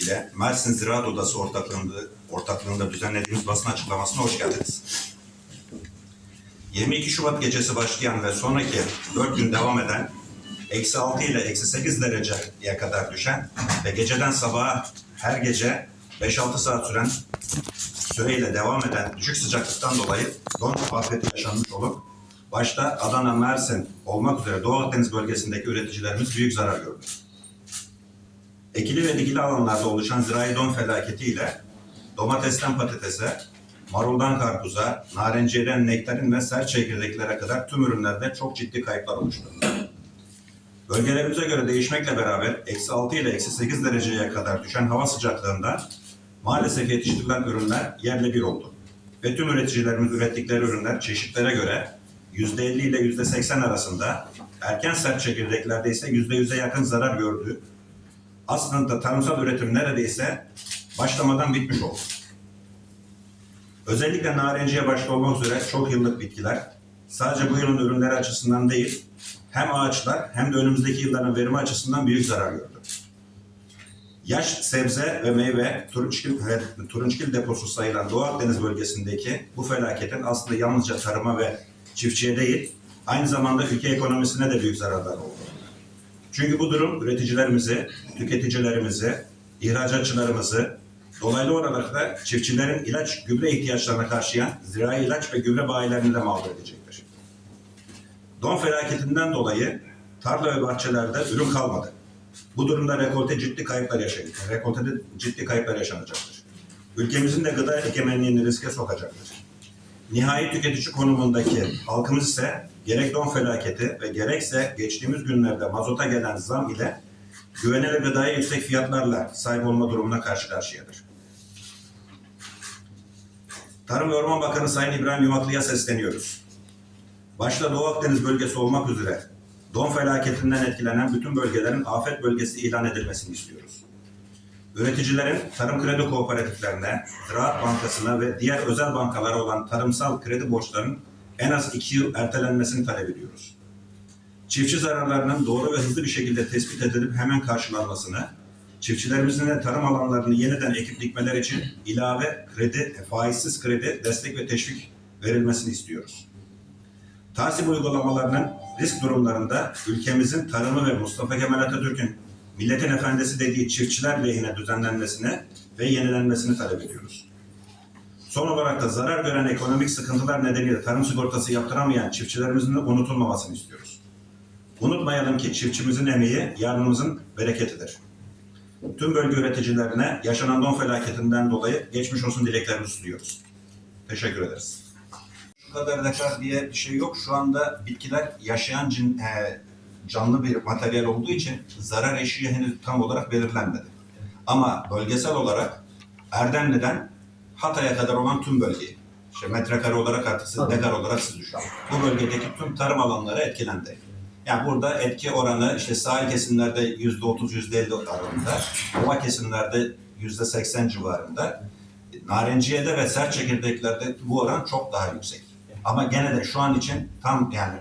ile Mersin Ziraat Odası ortaklığında, ortaklığında düzenlediğimiz basın açıklamasına hoş geldiniz. 22 Şubat gecesi başlayan ve sonraki 4 gün devam eden eksi 6 ile eksi 8 dereceye kadar düşen ve geceden sabaha her gece 5-6 saat süren süreyle devam eden düşük sıcaklıktan dolayı don afeti yaşanmış olup başta Adana, Mersin olmak üzere Doğu Akdeniz bölgesindeki üreticilerimiz büyük zarar gördü. Ekili ve dikili alanlarda oluşan zirai don felaketiyle domatesten patatese, maruldan karpuza, narenciyeden nektarin ve sert çekirdeklere kadar tüm ürünlerde çok ciddi kayıplar oluştu. Bölgelerimize göre değişmekle beraber eksi 6 ile eksi 8 dereceye kadar düşen hava sıcaklığında maalesef yetiştirilen ürünler yerle bir oldu. Ve tüm üreticilerimiz ürettikleri ürünler çeşitlere göre %50 ile %80 arasında, erken sert çekirdeklerde ise %100'e yakın zarar gördü. Aslında tarımsal üretim neredeyse başlamadan bitmiş oldu. Özellikle narenciye başta olmak üzere çok yıllık bitkiler sadece bu yılın ürünleri açısından değil, hem ağaçlar hem de önümüzdeki yılların verimi açısından büyük zarar gördü. Yaş sebze ve meyve turunçgil, ve turunçgil deposu sayılan Doğu Akdeniz bölgesindeki bu felaketin aslında yalnızca tarıma ve çiftçiye değil, aynı zamanda ülke ekonomisine de büyük zararlar oldu. Çünkü bu durum üreticilerimizi, tüketicilerimizi, ihracatçılarımızı, dolaylı olarak da çiftçilerin ilaç, gübre ihtiyaçlarına karşılayan zirai ilaç ve gübre bayilerini de mağdur edecektir. Don felaketinden dolayı tarla ve bahçelerde ürün kalmadı. Bu durumda rekolte ciddi kayıplar yaşayacak. Rekoltede ciddi kayıplar yaşanacaktır. Ülkemizin de gıda egemenliğini riske sokacaktır. Nihai tüketici konumundaki halkımız ise gerek don felaketi ve gerekse geçtiğimiz günlerde mazota gelen zam ile güvenilir gıdaya yüksek fiyatlarla sahip olma durumuna karşı karşıyadır. Tarım ve Orman Bakanı Sayın İbrahim Yumaklı'ya sesleniyoruz. Başta Doğu Akdeniz bölgesi olmak üzere don felaketinden etkilenen bütün bölgelerin afet bölgesi ilan edilmesini istiyoruz. Üreticilerin tarım kredi kooperatiflerine, Ziraat Bankası'na ve diğer özel bankalara olan tarımsal kredi borçlarının en az iki yıl ertelenmesini talep ediyoruz. Çiftçi zararlarının doğru ve hızlı bir şekilde tespit edilip hemen karşılanmasını, çiftçilerimizin de tarım alanlarını yeniden ekip dikmeler için ilave kredi, faizsiz kredi, destek ve teşvik verilmesini istiyoruz. Tahsil uygulamalarının risk durumlarında ülkemizin tarımı ve Mustafa Kemal Atatürk'ün milletin efendisi dediği çiftçiler lehine düzenlenmesine ve yenilenmesini talep ediyoruz. Son olarak da zarar gören ekonomik sıkıntılar nedeniyle tarım sigortası yaptıramayan çiftçilerimizin de unutulmamasını istiyoruz. Unutmayalım ki çiftçimizin emeği yarınımızın bereketidir. Tüm bölge üreticilerine yaşanan don felaketinden dolayı geçmiş olsun dileklerimizi sunuyoruz. Teşekkür ederiz. Şu kadar dekar diye bir şey yok. Şu anda bitkiler yaşayan cin, e, canlı bir materyal olduğu için zarar eşiği henüz tam olarak belirlenmedi. Ama bölgesel olarak Erdemli'den Hatay'a kadar olan tüm bölgeyi, işte metrekare olarak artık siz, dekar olarak siz düşünün. Bu bölgedeki tüm tarım alanları etkilendi. Yani burada etki oranı işte sahil kesimlerde yüzde otuz, yüzde elli arasında, ova kesimlerde yüzde seksen civarında. Narenciye'de ve sert çekirdeklerde bu oran çok daha yüksek. Ama gene de şu an için tam yani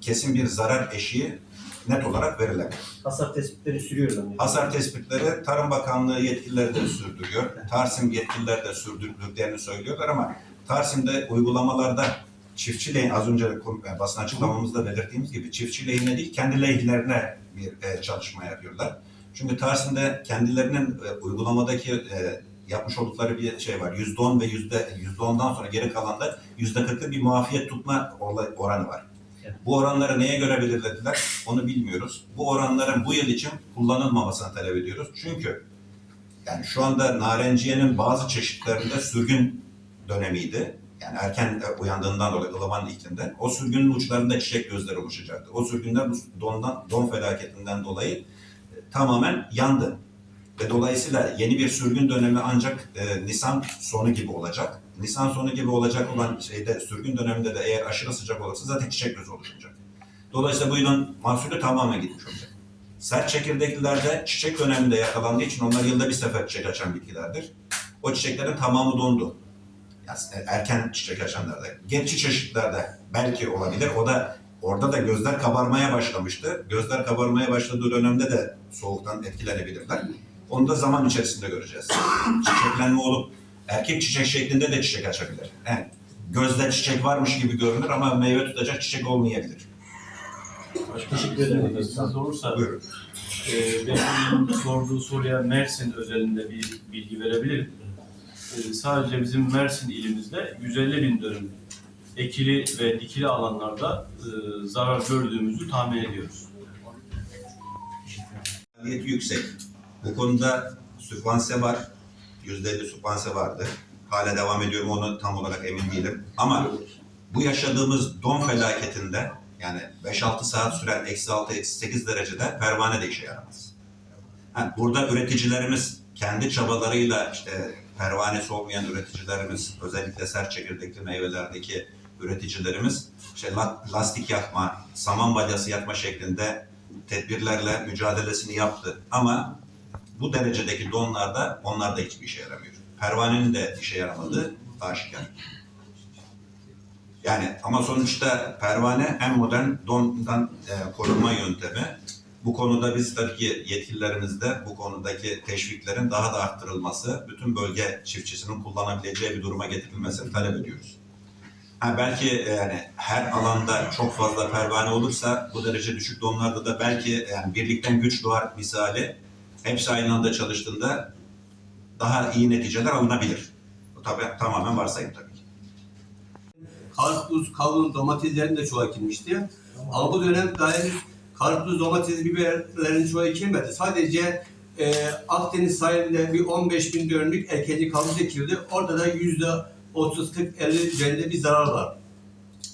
kesin bir zarar eşiği net olarak verilemez. Hasar tespitleri sürüyoruz ama. Hasar tespitleri Tarım Bakanlığı yetkilileri de sürdürüyor. Tarsim yetkililer de sürdürdüklerini söylüyorlar ama Tarsim'de uygulamalarda çiftçi lehine, az önce e, basın açıklamamızda belirttiğimiz gibi çiftçi lehine değil kendi lehlerine bir e, çalışma yapıyorlar. Çünkü Tarsim'de kendilerinin e, uygulamadaki yapmış oldukları bir şey var. Yüzde on ve yüzde yüzde ondan sonra geri kalanda yüzde kırkı bir muafiyet tutma oranı var. Bu oranları neye göre belirlediler onu bilmiyoruz. Bu oranların bu yıl için kullanılmamasını talep ediyoruz. Çünkü yani şu anda narenciyenin bazı çeşitlerinde sürgün dönemiydi. Yani erken uyandığından dolayı ılıman iklimde. O sürgünün uçlarında çiçek gözleri oluşacaktı. O sürgünler bu dondan, don felaketinden dolayı e, tamamen yandı. Ve dolayısıyla yeni bir sürgün dönemi ancak e, Nisan sonu gibi olacak. Nisan sonu gibi olacak olan şeyde sürgün döneminde de eğer aşırı sıcak olursa zaten çiçek gözü oluşacak. Dolayısıyla bu yılın mahsulü tamamen gitmiş olacak. Sert çekirdeklilerde çiçek döneminde yakalandığı için onlar yılda bir sefer çiçek açan bitkilerdir. O çiçeklerin tamamı dondu. Yani erken çiçek açanlarda. Genç çeşitlerde belki olabilir. O da orada da gözler kabarmaya başlamıştı. Gözler kabarmaya başladığı dönemde de soğuktan etkilenebilirler. Onu da zaman içerisinde göreceğiz. Çiçeklenme olup erkek çiçek şeklinde de çiçek açabilir. Yani gözde çiçek varmış gibi görünür ama meyve tutacak çiçek olmayabilir. Teşekkür ederim. İzniniz olursa Buyurun. e, benim sorduğu soruya Mersin özelinde bir bilgi verebilirim. E, sadece bizim Mersin ilimizde 150 bin dönüm ekili ve dikili alanlarda e, zarar gördüğümüzü tahmin ediyoruz. Maliyeti yüksek. Bu konuda sübvanse var. %50 sübvanse vardı. Hala devam ediyorum onu tam olarak emin değilim. Ama bu yaşadığımız don felaketinde yani 5-6 saat süren eksi 6, eksi 8 derecede pervane de işe yaramaz. Ha, burada üreticilerimiz kendi çabalarıyla işte pervanesi olmayan üreticilerimiz özellikle sert çekirdekli meyvelerdeki üreticilerimiz işte la- lastik yakma, saman balyası yakma şeklinde tedbirlerle mücadelesini yaptı. Ama bu derecedeki donlarda onlar da hiçbir işe yaramıyor. Pervanenin de işe yaramadığı aşikar. Yani ama sonuçta pervane en modern dondan e, korunma yöntemi. Bu konuda biz tabii ki yetkililerimizde bu konudaki teşviklerin daha da arttırılması, bütün bölge çiftçisinin kullanabileceği bir duruma getirilmesini talep ediyoruz. Ha belki e, yani her alanda çok fazla pervane olursa bu derece düşük donlarda da belki yani birlikten güç doğar misali hepsi aynı anda çalıştığında daha iyi neticeler alınabilir. Bu tabii tamamen varsayım tabii ki. karpuz, kavun, domateslerin de çoğu ekilmişti. Ama bu dönem henüz karpuz, domates, biberlerin çoğu ekilmedi. Sadece e, Akdeniz sahilinde bir 15 bin dönümlük erkenci karpuz ekildi. Orada da yüzde 30-40-50 üzerinde bir zarar var.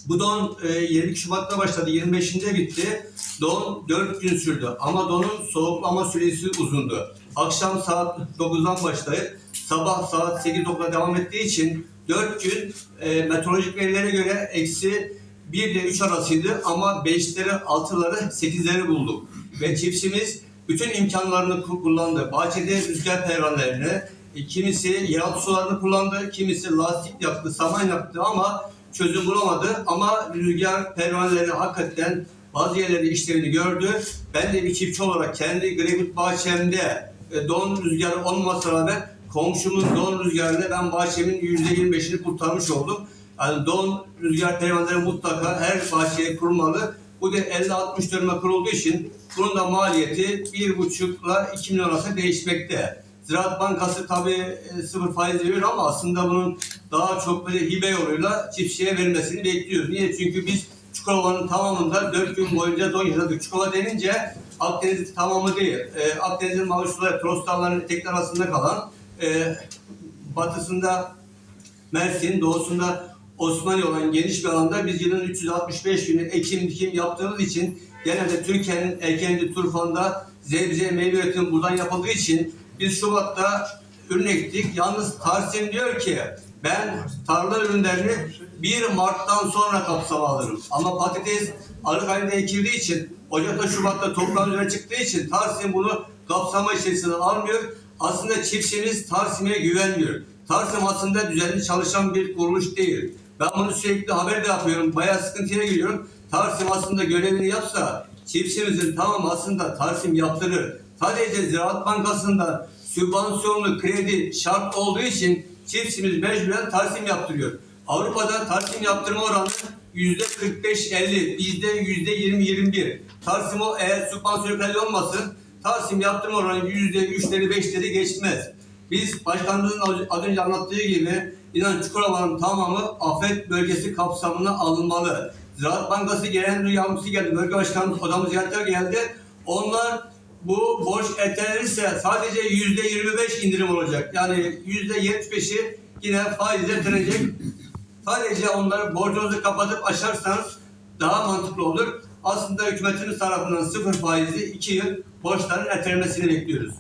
Bu don e, 22 Şubat'ta başladı, 25'inde bitti. Don 4 gün sürdü ama donun soğuklama süresi uzundu. Akşam saat 9'dan başlayıp sabah saat 8-9'da devam ettiği için 4 gün e, meteorolojik verilere göre eksi 1 ile 3 arasıydı ama 5'leri, 6'ları, 8'leri bulduk. Ve çiftçimiz bütün imkanlarını ku- kullandı. Bahçede rüzgar pervanelerini, kimisi yeraltı sularını kullandı, kimisi lastik yaptı, saman yaptı ama çözüm bulamadı. Ama rüzgar pervaneleri hakikaten bazı yerlerde işlevini gördü. Ben de bir çiftçi olarak kendi greyfurt bahçemde e, don rüzgarı olmamasına rağmen komşumun don rüzgarıyla ben bahçemin %25'ini kurtarmış oldum. Yani don rüzgar pervaneleri mutlaka her bahçeye kurulmalı. Bu da 50-60 dönüme kurulduğu için bunun da maliyeti 1,5 ile 2 milyon arasında değişmekte. Ziraat Bankası tabii e, sıfır faiz veriyor ama aslında bunun daha çok böyle hibe yoluyla çiftçiye verilmesini bekliyoruz. Niye? Çünkü biz Çukurova'nın tamamında 4 gün boyunca don yaşadık. Çukurova denince Akdeniz tamamı değil. E, Akdeniz'in mavi suları, Toros etekler arasında kalan e, batısında Mersin, doğusunda Osmanlı olan geniş bir alanda biz yılın 365 günü ekim dikim yaptığımız için genelde Türkiye'nin Erkendi Turfan'da zebze meyve üretimi buradan yapıldığı için biz Şubat'ta ürün ektik. Yalnız Tarsim diyor ki ben tarla ürünlerini 1 Mart'tan sonra kapsama alırım. Ama patates Aralık ayında ekildiği için Ocak'ta Şubat'ta toprağın üzerine çıktığı için Tarsim bunu kapsama içerisine almıyor. Aslında çiftçimiz Tarsim'e güvenmiyor. Tarsim aslında düzenli çalışan bir kuruluş değil. Ben bunu sürekli haber de yapıyorum. Bayağı sıkıntıya giriyorum. Tarsim aslında görevini yapsa çiftçimizin tamam aslında Tarsim yaptırır. Sadece Ziraat Bankası'nda sübvansiyonlu kredi şart olduğu için çiftçimiz mecburen Tarsim yaptırıyor. Avrupa'da Tarsim yaptırma oranı yüzde 45-50, bizde yüzde 20-21. Tarsim o eğer sübvansiyon kredi olmasın Tarsim yaptırma oranı yüzde 3'leri 5'leri geçmez. Biz başkanımızın az- önce anlattığı gibi inan Çukurova'nın tamamı afet bölgesi kapsamına alınmalı. Ziraat Bankası gelen yardımcısı geldi. Bölge başkanımız odamız geldi. Onlar bu borç ertelenirse sadece yüzde 25 indirim olacak. Yani yüzde 75'i yine faizle ertelenecek. Sadece onları borcunuzu kapatıp aşarsanız daha mantıklı olur. Aslında hükümetimiz tarafından sıfır faizli iki yıl borçların ertelenmesini bekliyoruz.